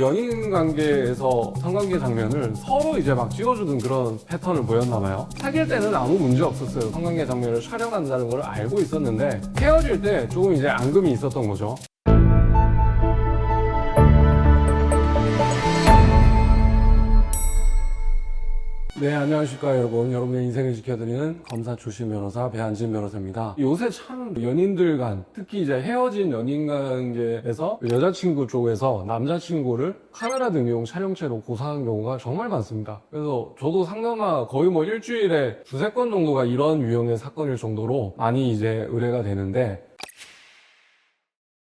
연인 관계에서 성관계 장면을 서로 이제 막 찍어주는 그런 패턴을 보였나 봐요. 사귈 때는 아무 문제 없었어요. 성관계 장면을 촬영한다는 걸 알고 있었는데 헤어질 때 조금 이제 앙금이 있었던 거죠. 네, 안녕하십니까, 여러분. 여러분의 인생을 지켜드리는 검사 출신 변호사 배한진 변호사입니다. 요새 참 연인들 간, 특히 이제 헤어진 연인 관계에서 여자친구 쪽에서 남자친구를 카메라 등용 촬영죄로 고소하는 경우가 정말 많습니다. 그래서 저도 상당한 거의 뭐 일주일에 두세 건 정도가 이런 유형의 사건일 정도로 많이 이제 의뢰가 되는데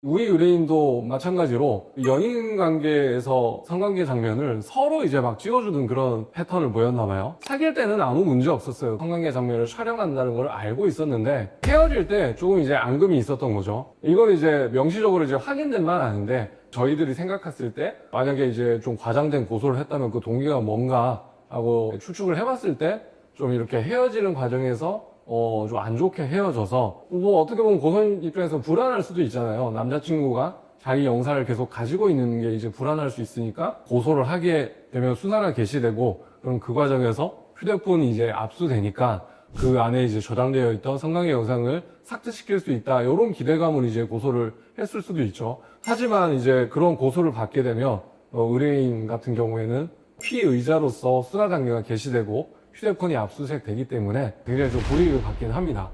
우리 의뢰인도 마찬가지로 연인 관계에서 성관계 장면을 서로 이제 막 찍어주는 그런 패턴을 보였나 봐요. 사귈 때는 아무 문제 없었어요. 성관계 장면을 촬영한다는 걸 알고 있었는데 헤어질 때 조금 이제 앙금이 있었던 거죠. 이건 이제 명시적으로 이제 확인된 건 아닌데 저희들이 생각했을 때 만약에 이제 좀 과장된 고소를 했다면 그 동기가 뭔가 하고 추측을 해봤을 때 좀 이렇게 헤어지는 과정에서 어, 좀 안 좋게 헤어져서, 뭐, 어떻게 보면 고소인 입장에서 불안할 수도 있잖아요. 남자친구가 자기 영상을 계속 가지고 있는 게 이제 불안할 수 있으니까, 고소를 하게 되면 수사가 개시되고, 그럼 그 과정에서 휴대폰이 이제 압수되니까, 그 안에 이제 저장되어 있던 성관계 영상을 삭제시킬 수 있다. 이런 기대감을 이제 고소를 했을 수도 있죠. 하지만 이제 그런 고소를 받게 되면, 어, 의뢰인 같은 경우에는 피의자로서 수사 단계가 개시되고, 휴대폰이 압수수색 되기 때문에 굉장히 좀 불이익을 받긴 합니다.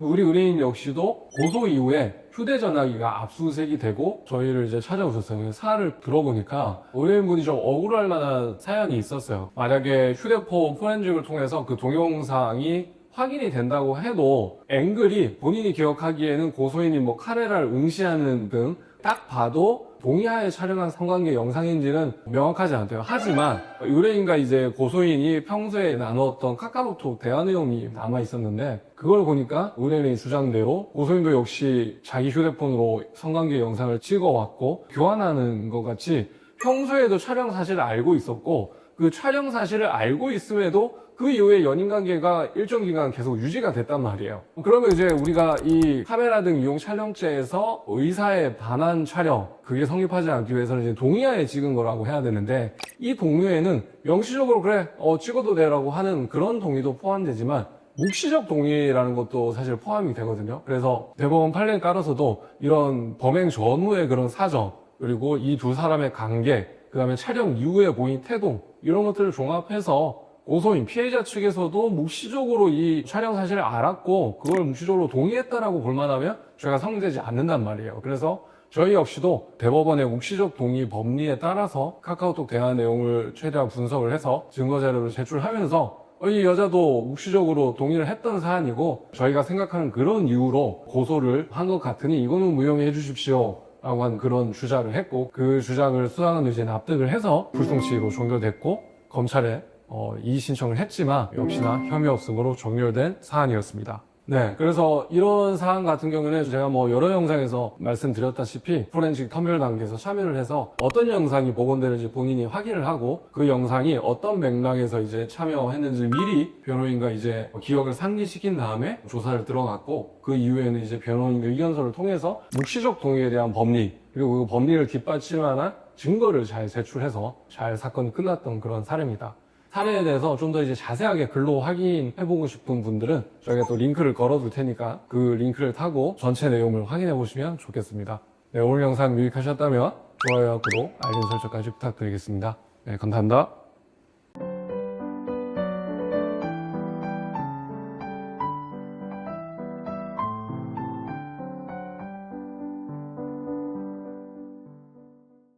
우리 의뢰인 역시도 고소 이후에 휴대전화기가 압수수색이 되고 저희를 이제 찾아오셨어요. 사안을 들어보니까 의뢰인분이 좀 억울할 만한 사연이 있었어요. 만약에 휴대폰 포렌직을 통해서 그 동영상이 확인이 된다고 해도 앵글이 본인이 기억하기에는 고소인이 뭐 카메라를 응시하는 등 딱 봐도 동의하에 촬영한 성관계 영상인지는 명확하지 않대요. 하지만 의뢰인과 이제 고소인이 평소에 나누었던 카카오톡 대화 내용이 남아 있었는데 그걸 보니까 의뢰인의 주장대로 고소인도 역시 자기 휴대폰으로 성관계 영상을 찍어왔고 교환하는 것 같이 평소에도 촬영 사실을 알고 있었고 그 촬영 사실을 알고 있음에도 그 이후에 연인 관계가 일정 기간 계속 유지가 됐단 말이에요. 그러면 이제 우리가 이 카메라 등 이용 촬영죄에서 의사의 반환 촬영 그게 성립하지 않기 위해서는 이제 동의하에 찍은 거라고 해야 되는데 이 동의에는 명시적으로 그래 어, 찍어도 돼라고 하는 그런 동의도 포함되지만 묵시적 동의라는 것도 사실 포함이 되거든요. 그래서 대법원 판례에 따라서도 이런 범행 전후의 그런 사정 그리고 이 두 사람의 관계 그 다음에 촬영 이후에 보인 태동 이런 것들을 종합해서 고소인 피해자 측에서도 묵시적으로 이 촬영 사실을 알았고 그걸 묵시적으로 동의했다라고 볼 만하면 죄가 성립되지 않는단 말이에요. 그래서 저희 역시도 대법원의 묵시적 동의 법리에 따라서 카카오톡 대화 내용을 최대한 분석을 해서 증거 자료를 제출하면서 어, 이 여자도 묵시적으로 동의를 했던 사안이고 저희가 생각하는 그런 이유로 고소를 한 것 같으니 이거는 무용해 주십시오. 라고 한 그런 주장을 했고 그 주장을 수사관 의제 납득을 해서 불송치로 종결됐고 검찰에 어, 이의 신청을 했지만 역시나 혐의 없음으로 종결된 사안이었습니다. 네, 그래서 이런 사안 같은 경우는 제가 뭐 여러 영상에서 말씀드렸다시피 포렌식 터미널 단계에서 참여를 해서 어떤 영상이 복원되는지 본인이 확인을 하고 그 영상이 어떤 맥락에서 이제 참여했는지 미리 변호인과 이제 기억을 상기시킨 다음에 조사를 들어갔고 그 이후에는 이제 변호인의 의견서를 통해서 묵시적 동의에 대한 법리 그리고 그 법리를 뒷받침하는 증거를 잘 제출해서 잘 사건이 끝났던 그런 사례입니다. 사례에 대해서 좀 더 이제 자세하게 글로 확인해보고 싶은 분들은 저희가 또 링크를 걸어둘 테니까 그 링크를 타고 전체 내용을 확인해 보시면 좋겠습니다. 네, 오늘 영상 유익하셨다면 좋아요와 구독, 알림 설정까지 부탁드리겠습니다. 네, 감사합니다.